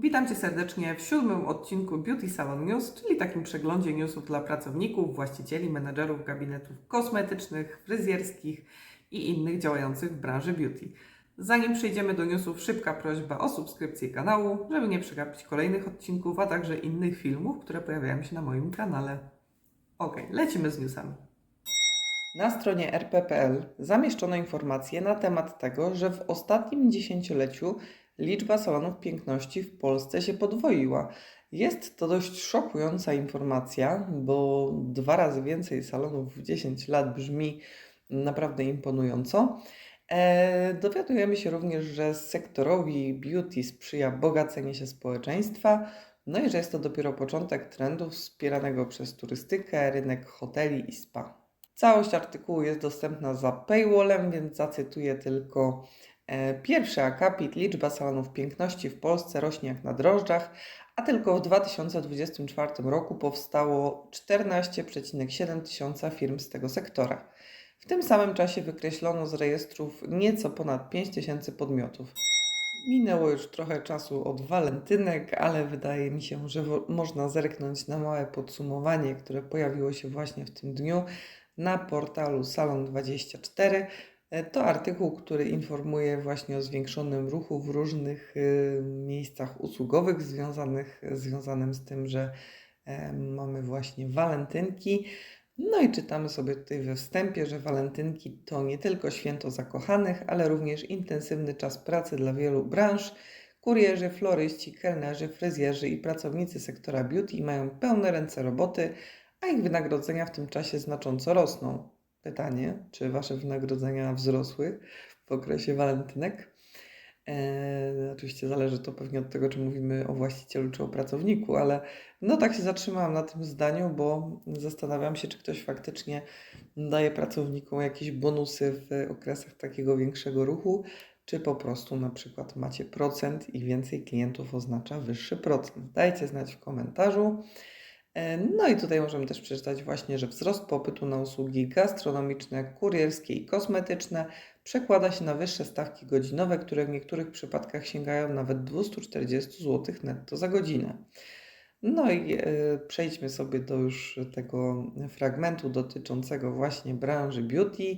Witam Cię serdecznie w siódmym odcinku Beauty Salon News, czyli takim przeglądzie newsów dla pracowników, właścicieli, menedżerów gabinetów kosmetycznych, fryzjerskich i innych działających w branży beauty. Zanim przejdziemy do newsów, szybka prośba o subskrypcję kanału, żeby nie przegapić kolejnych odcinków, a także innych filmów, które pojawiają się na moim kanale. Ok, lecimy z newsami. Na stronie rp.pl zamieszczono informacje na temat tego, że w ostatnim dziesięcioleciu liczba salonów piękności w Polsce się podwoiła. Jest to dość szokująca informacja, bo dwa razy więcej salonów w 10 lat brzmi naprawdę imponująco. E, dowiadujemy się również, że sektorowi beauty sprzyja bogacenie się społeczeństwa, no i że jest to dopiero początek trendu wspieranego przez turystykę, rynek hoteli i spa. Całość artykułu jest dostępna za paywallem, więc zacytuję tylko pierwszy akapit. Liczba salonów piękności w Polsce rośnie jak na drożdżach, a tylko w 2024 roku powstało 14,7 tysiąca firm z tego sektora. W tym samym czasie wykreślono z rejestrów nieco ponad 5 tysięcy podmiotów. Minęło już trochę czasu od walentynek, ale wydaje mi się, że można zerknąć na małe podsumowanie, które pojawiło się właśnie w tym dniu na portalu Salon24. E, To artykuł, który informuje właśnie o zwiększonym ruchu w różnych y, miejscach usługowych związanych, związanym z tym, że e, mamy właśnie walentynki. No i czytamy sobie tutaj we wstępie, że walentynki to nie tylko święto zakochanych, ale również intensywny czas pracy dla wielu branż. Kurierzy, floryści, kelnerzy, fryzjerzy i pracownicy sektora beauty mają pełne ręce roboty, a ich wynagrodzenia w tym czasie znacząco rosną. Pytanie, czy Wasze wynagrodzenia wzrosły w okresie walentynek? Eee, oczywiście zależy to pewnie od tego, czy mówimy o właścicielu, czy o pracowniku, ale no tak się zatrzymałam na tym zdaniu, bo zastanawiam się, czy ktoś faktycznie daje pracownikom jakieś bonusy w okresach takiego większego ruchu, czy po prostu na przykład macie procent i więcej klientów oznacza wyższy procent. Dajcie znać w komentarzu. No i tutaj możemy też przeczytać właśnie, że wzrost popytu na usługi gastronomiczne, kurierskie i kosmetyczne przekłada się na wyższe stawki godzinowe, które w niektórych przypadkach sięgają nawet 240 zł netto za godzinę. No i e, przejdźmy sobie do już tego fragmentu dotyczącego właśnie branży beauty.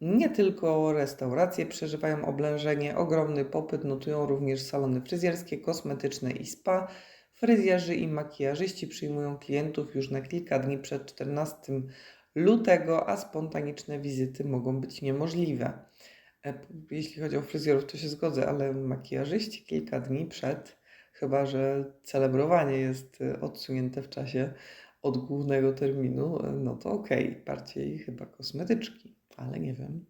Nie tylko restauracje przeżywają oblężenie, ogromny popyt notują również salony fryzjerskie, kosmetyczne i spa. Fryzjerzy i makijażyści przyjmują klientów już na kilka dni przed 14 lutego, a spontaniczne wizyty mogą być niemożliwe. E, Jeśli chodzi o fryzjerów, to się zgodzę, ale makijażyści kilka dni przed, chyba że celebrowanie jest e, odsunięte w czasie od głównego terminu, e, no to okej, bardziej chyba kosmetyczki, ale nie wiem.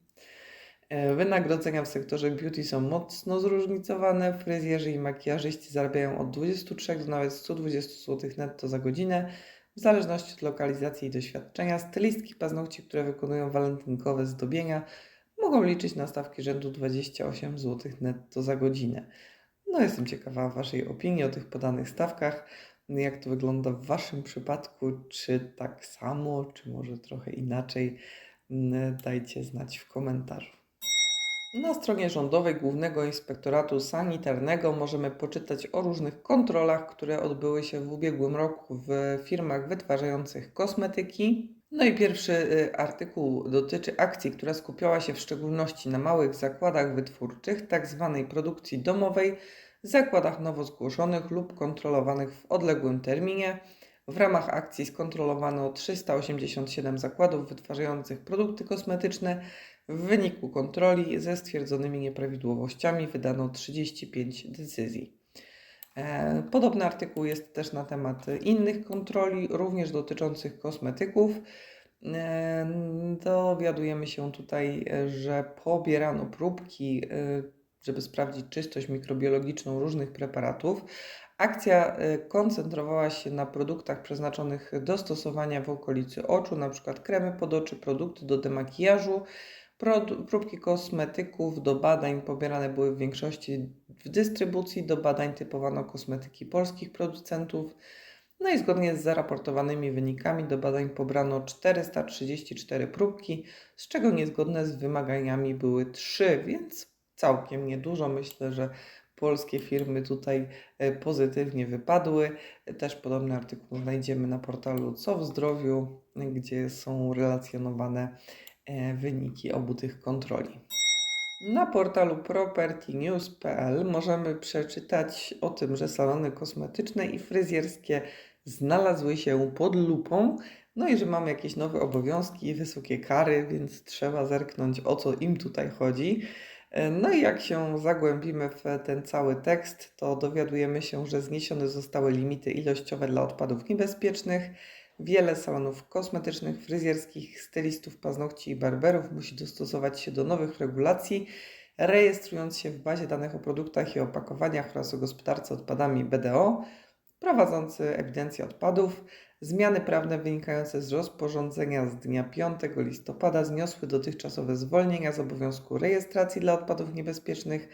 E, Wynagrodzenia w sektorze beauty są mocno zróżnicowane. Fryzjerzy i makijażyści zarabiają od 23 do nawet 120 zł netto za godzinę, w zależności od lokalizacji i doświadczenia. Stylistki paznokci, które wykonują walentynkowe zdobienia, mogą liczyć na stawki rzędu 28 zł netto za godzinę. No, jestem ciekawa Waszej opinii o tych podanych stawkach. Jak to wygląda w Waszym przypadku? Czy tak samo, czy może trochę inaczej? Mm, Dajcie znać w komentarzu. Na stronie rządowej Głównego Inspektoratu Sanitarnego możemy poczytać o różnych kontrolach, które odbyły się w ubiegłym roku w firmach wytwarzających kosmetyki. No i pierwszy y, artykuł dotyczy akcji, która skupiała się w szczególności na małych zakładach wytwórczych, tak zwanej produkcji domowej, zakładach nowo zgłoszonych lub kontrolowanych w odległym terminie. W ramach akcji skontrolowano 387 zakładów wytwarzających produkty kosmetyczne. W wyniku kontroli ze stwierdzonymi nieprawidłowościami wydano 35 decyzji. E, Podobny artykuł jest też na temat innych kontroli, również dotyczących kosmetyków. E, Dowiadujemy się tutaj, że pobierano próbki, e, żeby sprawdzić czystość mikrobiologiczną różnych preparatów. Akcja koncentrowała się na produktach przeznaczonych do stosowania w okolicy oczu, np. kremy pod oczy, produkty do demakijażu. Próbki kosmetyków do badań pobierane były w większości w dystrybucji. Do badań typowano kosmetyki polskich producentów. No i zgodnie z zaraportowanymi wynikami do badań pobrano 434 próbki, z czego niezgodne z wymaganiami były 3, więc całkiem niedużo. Myślę, że polskie firmy tutaj e, pozytywnie wypadły. Też podobny artykuł znajdziemy na portalu Co w Zdrowiu, gdzie są relacjonowane wyniki obu tych kontroli. Na portalu propertynews.pl możemy przeczytać o tym, że salony kosmetyczne i fryzjerskie znalazły się pod lupą, no i że mamy jakieś nowe obowiązki i wysokie kary, więc trzeba zerknąć o co im tutaj chodzi. E, No i jak się zagłębimy w ten cały tekst, to dowiadujemy się, że zniesione zostały limity ilościowe dla odpadów niebezpiecznych. Wiele salonów kosmetycznych, fryzjerskich, stylistów paznokci i barberów musi dostosować się do nowych regulacji, rejestrując się w bazie danych o produktach i opakowaniach oraz o gospodarce odpadami BDO, prowadzący ewidencję odpadów. Zmiany prawne wynikające z rozporządzenia z dnia 5 listopada zniosły dotychczasowe zwolnienia z obowiązku rejestracji dla odpadów niebezpiecznych.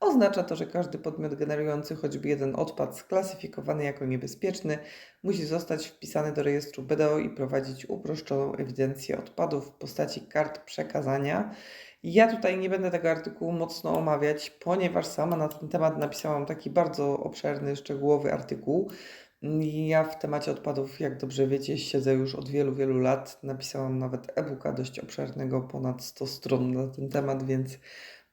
Oznacza to, że każdy podmiot generujący choćby jeden odpad sklasyfikowany jako niebezpieczny musi zostać wpisany do rejestru BDO i prowadzić uproszczoną ewidencję odpadów w postaci kart przekazania. Ja tutaj nie będę tego artykułu mocno omawiać, ponieważ sama na ten temat napisałam taki bardzo obszerny, szczegółowy artykuł. Ja w temacie odpadów, jak dobrze wiecie, siedzę już od wielu, wielu lat. Napisałam nawet e-booka dość obszernego, ponad 100 stron na ten temat, więc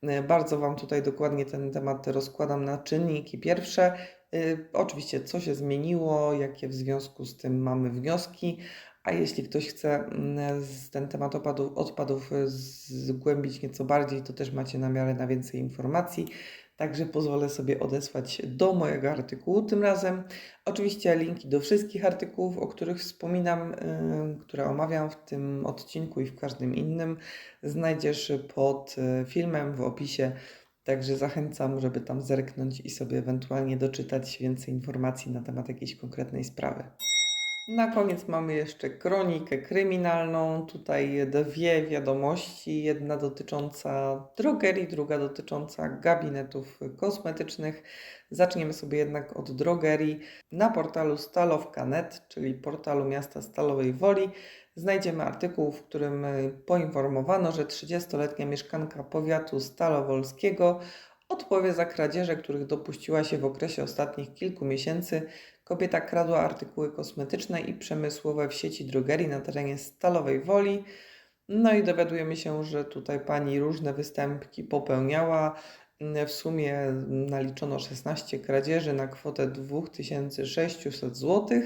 e, bardzo Wam tutaj dokładnie ten temat rozkładam na czynniki pierwsze. Y, Oczywiście, co się zmieniło, jakie w związku z tym mamy wnioski, a jeśli ktoś chce mm, ten temat opadów, odpadów y, zgłębić nieco bardziej, to też macie namiary na więcej informacji. Także pozwolę sobie odesłać do mojego artykułu tym razem. Oczywiście linki do wszystkich artykułów, o których wspominam, y, które omawiam w tym odcinku i w każdym innym, znajdziesz pod y, filmem w opisie. Także zachęcam, żeby tam zerknąć i sobie ewentualnie doczytać więcej informacji na temat jakiejś konkretnej sprawy. Na koniec mamy jeszcze kronikę kryminalną. Tutaj dwie wiadomości. Jedna dotycząca drogerii, druga dotycząca gabinetów kosmetycznych. Zaczniemy sobie jednak od drogerii. Na portalu stalowka.net, czyli portalu miasta Stalowej Woli, znajdziemy artykuł, w którym poinformowano, że 30-letnia mieszkanka powiatu stalowolskiego odpowie za kradzieże, których dopuściła się w okresie ostatnich kilku miesięcy. Kobieta kradła artykuły kosmetyczne i przemysłowe w sieci drogerii na terenie Stalowej Woli. No i dowiadujemy się, że tutaj pani różne występki popełniała. W sumie naliczono 16 kradzieży na kwotę 2600 zł.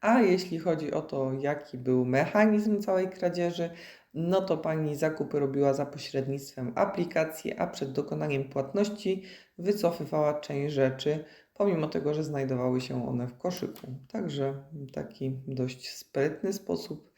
A jeśli chodzi o to, jaki był mechanizm całej kradzieży, no to pani zakupy robiła za pośrednictwem aplikacji, a przed dokonaniem płatności wycofywała część rzeczy, pomimo tego, że znajdowały się one w koszyku. Także taki dość sprytny sposób,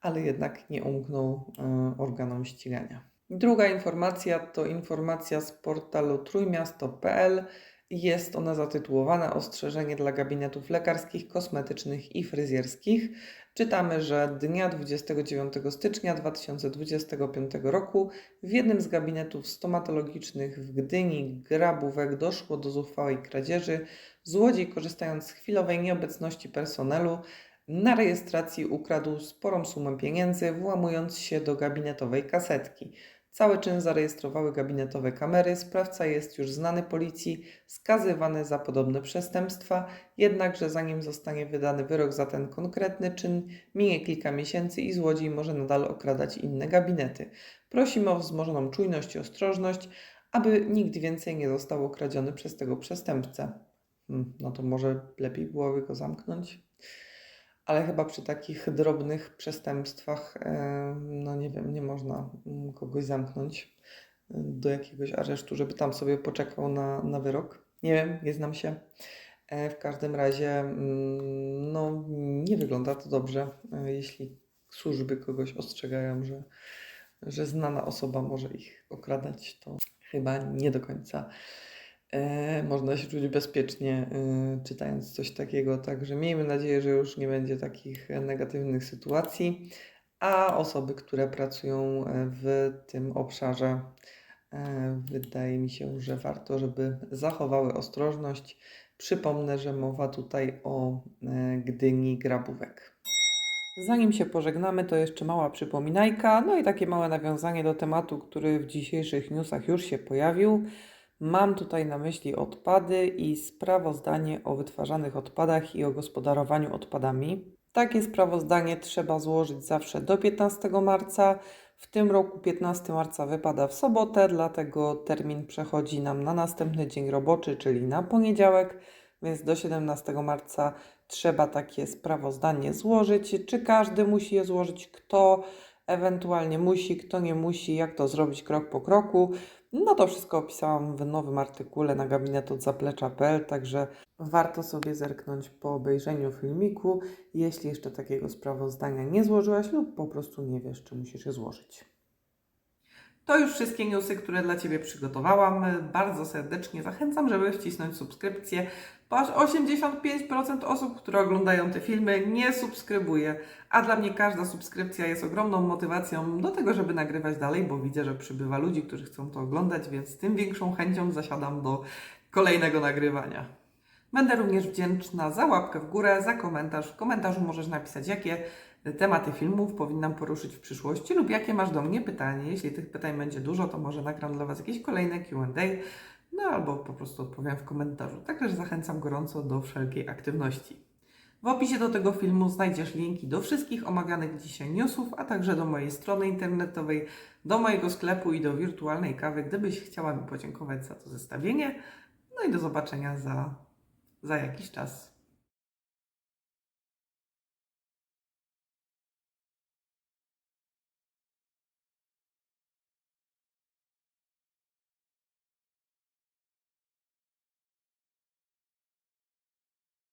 ale jednak nie umknął e, organom ścigania. Druga informacja to informacja z portalu trójmiasto.pl. Jest ona zatytułowana Ostrzeżenie dla gabinetów lekarskich, kosmetycznych i fryzjerskich. Czytamy, że dnia 29 stycznia 2025 roku w jednym z gabinetów stomatologicznych w Gdyni Grabówek doszło do zuchwałej kradzieży. Złodziej, korzystając z chwilowej nieobecności personelu, na rejestracji ukradł sporą sumę pieniędzy, włamując się do gabinetowej kasetki. Cały czyn zarejestrowały gabinetowe kamery. Sprawca jest już znany policji, skazywany za podobne przestępstwa, jednakże zanim zostanie wydany wyrok za ten konkretny czyn, minie kilka miesięcy i złodziej może nadal okradać inne gabinety. Prosimy o wzmożoną czujność i ostrożność, aby nikt więcej nie został okradziony przez tego przestępcę. Hmm, no to może lepiej byłoby go zamknąć? Ale chyba przy takich drobnych przestępstwach, no nie wiem, nie można mm, kogoś zamknąć e, do jakiegoś aresztu, żeby tam sobie poczekał na, na wyrok. Nie wiem, nie znam się. E, W każdym razie, mm, no nie wygląda to dobrze, e, jeśli służby kogoś ostrzegają, że, że znana osoba może ich okradać, to chyba nie do końca można się czuć bezpiecznie e, czytając coś takiego. Także miejmy nadzieję, że już nie będzie takich e, negatywnych sytuacji, a osoby, które pracują e, w tym obszarze, e, wydaje mi się, że warto, żeby zachowały ostrożność. Przypomnę, że mowa tutaj o e, Gdyni Grabówek. Zanim się pożegnamy, to jeszcze mała przypominajka, no i takie małe nawiązanie do tematu, który w dzisiejszych newsach już się pojawił. Mam tutaj na myśli odpady i sprawozdanie o wytwarzanych odpadach i o gospodarowaniu odpadami. Takie sprawozdanie trzeba złożyć zawsze do 15 marca. W tym roku 15 marca wypada w sobotę, dlatego termin przechodzi nam na następny dzień roboczy, czyli na poniedziałek, więc do 17 marca trzeba takie sprawozdanie złożyć. Czy każdy musi je złożyć? Kto ewentualnie musi, kto nie musi, jak to zrobić krok po kroku? No to wszystko opisałam w nowym artykule na gabinet od zaplecza.pl, także warto sobie zerknąć po obejrzeniu filmiku, jeśli jeszcze takiego sprawozdania nie złożyłaś lub po prostu nie wiesz, czy musisz je złożyć. To już wszystkie newsy, które dla Ciebie przygotowałam. Bardzo serdecznie zachęcam, żeby wcisnąć subskrypcję, bo aż 85% osób, które oglądają te filmy, nie subskrybuje. A dla mnie każda subskrypcja jest ogromną motywacją do tego, żeby nagrywać dalej, bo widzę, że przybywa ludzi, którzy chcą to oglądać, więc tym większą chęcią zasiadam do kolejnego nagrywania. Będę również wdzięczna za łapkę w górę, za komentarz. W komentarzu możesz napisać, jakie tematy filmów powinnam poruszyć w przyszłości lub jakie masz do mnie pytanie. Jeśli tych pytań będzie dużo, to może nagram dla Was jakieś kolejne QA, no albo po prostu odpowiem w komentarzu. Także zachęcam gorąco do wszelkiej aktywności. W opisie do tego filmu znajdziesz linki do wszystkich omawianych dzisiaj newsów, a także do mojej strony internetowej, do mojego sklepu i do wirtualnej kawy, gdybyś chciała mi podziękować za to zestawienie. No i do zobaczenia za, za jakiś czas.